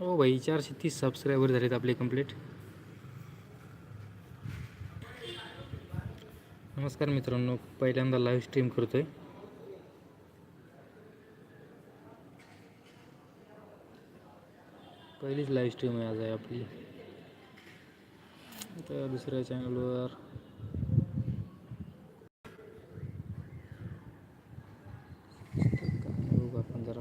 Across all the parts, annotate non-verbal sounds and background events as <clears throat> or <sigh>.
हो भाई चारशे तीस सबस्क्रायबर झालेत आपले कंप्लीट नमस्कार मित्रांनो पहिल्यांदा लाईव्ह स्ट्रीम करतो आहे पहिलीच लाईव्ह स्ट्रीम आहे आज आहे आपली. तर दुसऱ्या चॅनलवर बघू आपण जरा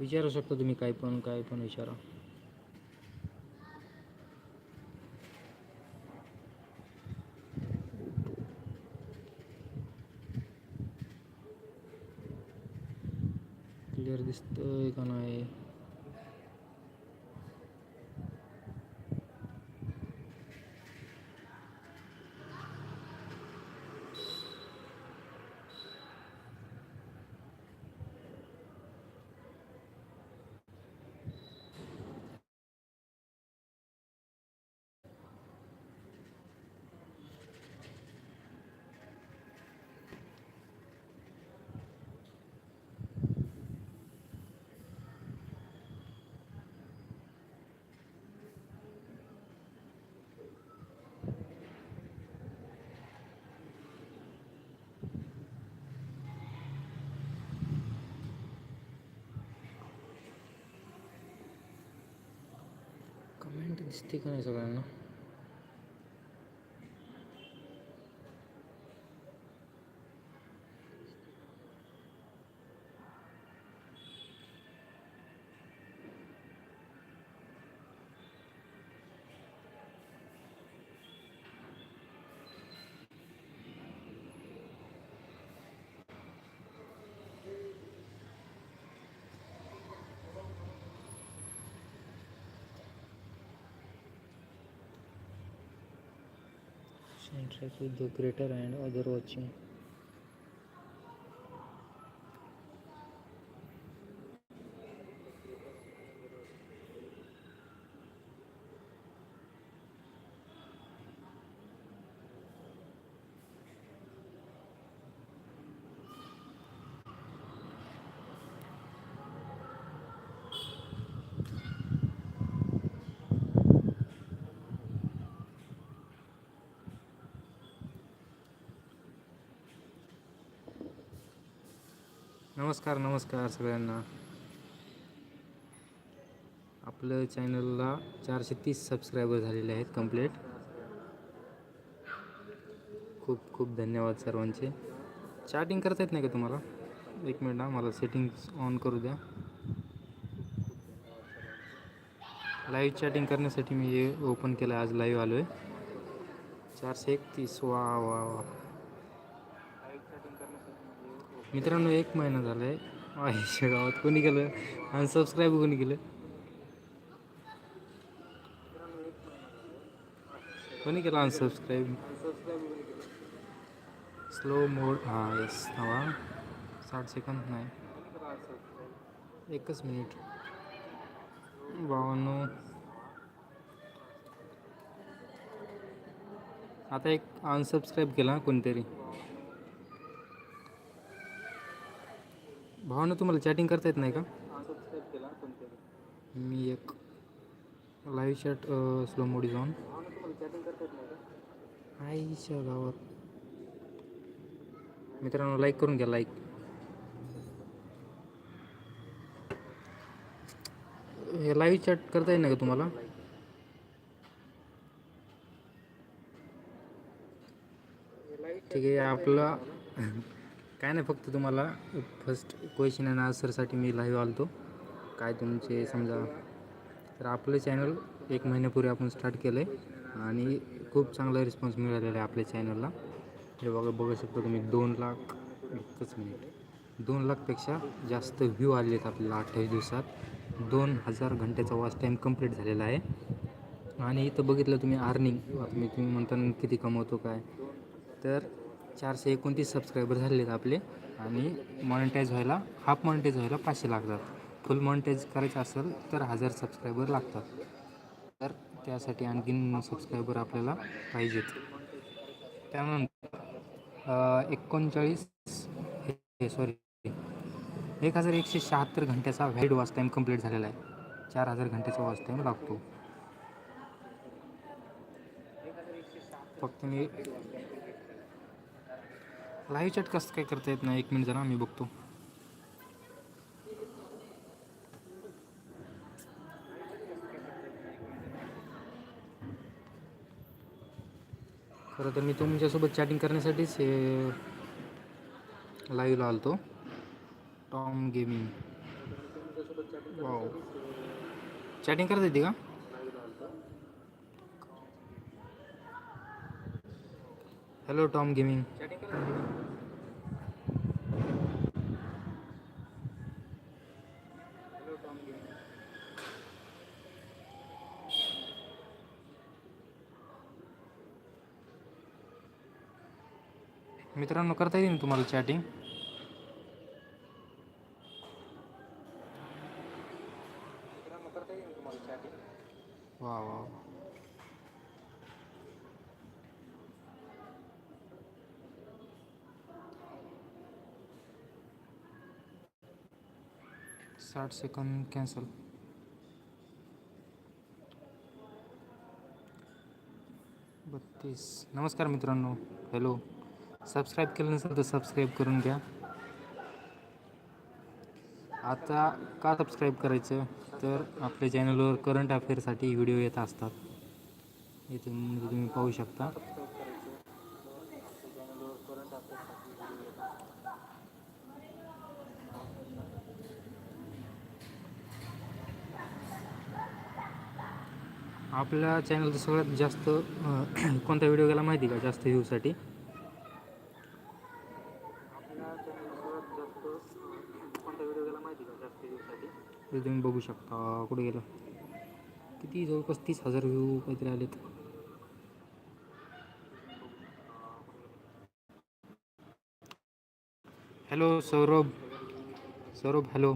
विचारू शकता तुम्ही काय पण काय पण विचारा. stick nel soranno and try to do greater and other watching. नमस्कार नमस्कार सगळ्यांना. आपलं चॅनलला चारशे तीस सबस्क्रायबर झालेले आहेत कंप्लीट खूप खूप धन्यवाद सर्वांचे. चॅटिंग करता येत नाही का तुम्हाला? एक मिनिट ना मला सेटिंग्स ऑन करू द्या. लाईव्ह चॅटिंग करण्यासाठी मी हे ओपन केलं आज लाईव्ह आलो आहे चारशे एकतीस वा वा वा. मित्रांनो एक महिना झाला आहे आयुष्य गावात कोणी केलं अनसबस्क्राईब कोणी केलं? कोणी केलं अनसबस्क्राईब स्लो मोड हां येस हवा साठ सेकंद नाही. एकच मिनिट बावन्न. आता एक अनसबस्क्राईब केला कोणतरी. भावानं तुम्हाला चॅटिंग करता येत नाही का? मी एक लाईव्ह चॅट स्लो मोडी जाऊन. आईच्या गावात. मित्रांनो लाईक करून घ्या लाईक हे लाईव्ह चॅट करता येईल ना का तुम्हाला? ठीक आहे आपला काय नाही फक्त तुम्हाला फर्स्ट क्वेश्चन आणि आन्सरसाठी मी लाईव्ह आलतो. काय तुमचे समजा तर आपलं चॅनल एक महिन्यापूर्वी आपण स्टार्ट केलं आहे आणि खूप चांगला रिस्पॉन्स मिळालेला आहे आपल्या चॅनलला हे बघा बघू शकता तुम्ही दोन लाख एकच मिनिट दोन लाखपेक्षा जास्त व्ह्यू आलेले आहेत आपल्याला अठ्ठावीस दिवसात. दोन हजार घंट्याचा वॉच टाईम कंप्लीट झालेला आहे. आणि इथं बघितलं तुम्ही अर्निंग तुम्ही तुम्ही म्हणता किती कमवतो काय. तर चारशे एकोणतीस सबस्क्रायबर झालेत आहेत आपले. आणि मॉनिटाईज व्हायला हाफ मॉनिटाईज व्हायला पाचशे लागतात. फुल मॉनिटाईज करायचं असेल तर हजार सबस्क्रायबर लागतात. तर त्यासाठी आणखीन सबस्क्रायबर आपल्याला पाहिजेत. त्यानंतर एकोणचाळीस हे सॉरी एक हजार एकशे शहात्तर घंट्याचा व्हॅलिड वॉच टाईम कंप्लीट झालेला आहे. चार हजार घंट्याचा वॉच टाईम लागतो. फक्त मी लाईव्ह चॅट कसं काय करता येत नाही? एक मिनिट जरा मी बघतो. खरं तर मी तुमच्यासोबत चॅटिंग करण्यासाठीच हे लाईव्हला आलतो. टॉम गेमिंग वाव चॅटिंग करता येते का? हॅलो टॉम गेमिंग मित्रांनो करता येईल तुम्हाला चॅटिंग वा वा साठ सेकंद कॅन्सल बत्तीस. नमस्कार मित्रांनो. हॅलो सबस्क्राईब केलं नसेल तर सबस्क्राईब करून घ्या. आता का सबस्क्राईब करायचं? तर आपल्या चॅनलवर करंट अफेअरसाठी व्हिडिओ येत असतात. इथे म्हणजे तुम्ही पाहू शकता. आपल्या चॅनलचं सगळ्यात जास्त <clears throat> कोणता व्हिडिओ गेला माहिती का जास्त व्ह्यूसाठी तुम्ही बघू शकता कुठे गेलं? किती जवळपास तीस हजार व्ह्यू काहीतरी आलेत. Hello Saurabh. Saurabh hello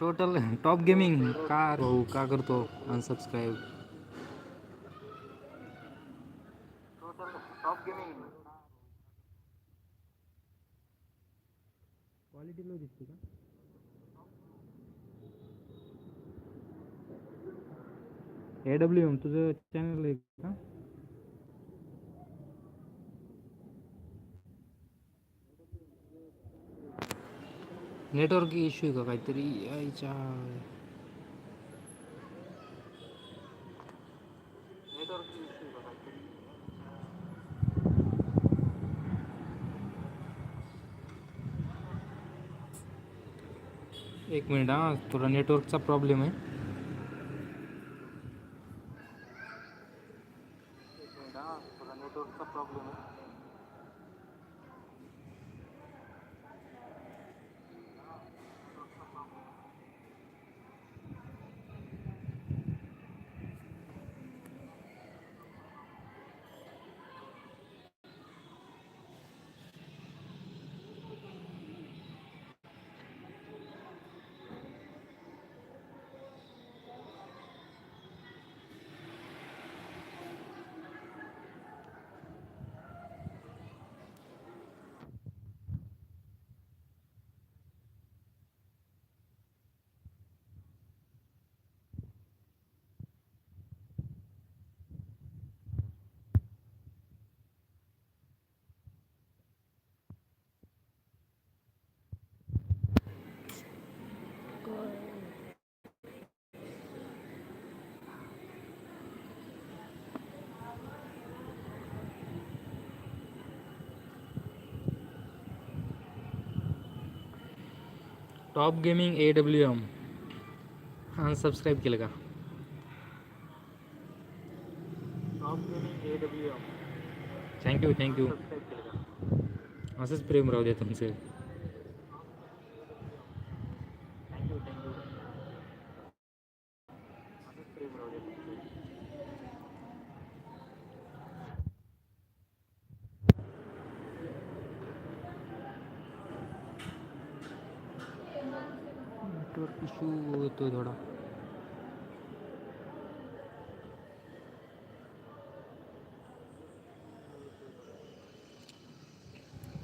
total top gaming का भाऊ का करतो? अनसबस्क्राईब क्वालिटी लो दिसते का? ए डब्ल्यू एम तुझं चॅनल आहे का? नेटवर्क इश्यू आहे का काहीतरी. यायच्या एक मिनिट हा थोडा नेटवर्कचा प्रॉब्लेम आहे. Top gaming A W M unsubscribe केलं का थँक्यू थँक्यू असंच प्रेम राहू दे तुमचं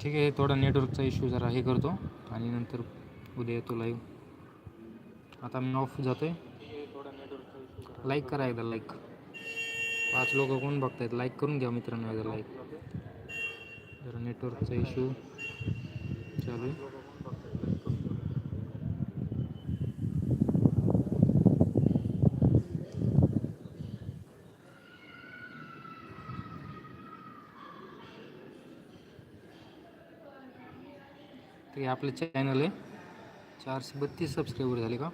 ठीक आहे थोडा नेटवर्कचा इश्यू जरा हे करतो. आणि नंतर उद्या येतो लाईव्ह आता मी ऑफ जातो आहे लाईक करा एकदा लाईक पाच लोक कोण बघतायत लाईक करून घ्या मित्रांनो एकदा लाईक जरा नेटवर्कचा इश्यू चालू आहे तरी आपलं चॅनल आहे. चारशे बत्तीस सबस्क्रायबर झाले का?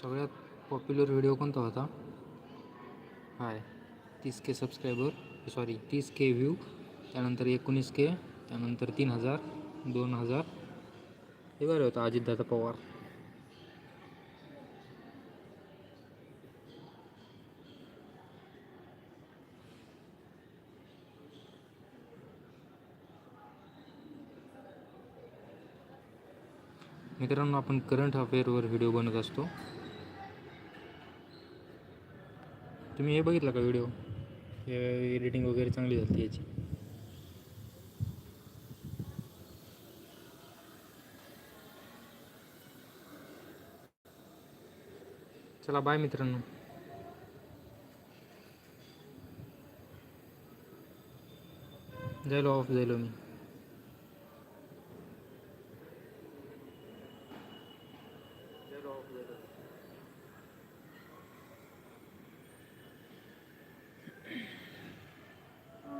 सगळ्यात पॉप्युलर व्हिडिओ कोणता होता? हाय तीस के सबस्क्रायबर सॉरी तीस के व्ह्यू त्यानंतर एकोणीस के त्यानंतर तीन हजार दोन हजार. हे बरं होतं अजितदादा पवार. मित्रांनो आपण करंट अफेअरवर व्हिडिओ बनत असतो. तुम्ही हे बघितलं का व्हिडिओ एडिटिंग वगैरे चांगली झाली याची चला बाय मित्रांनो. जायलो ऑफ जायलो मी.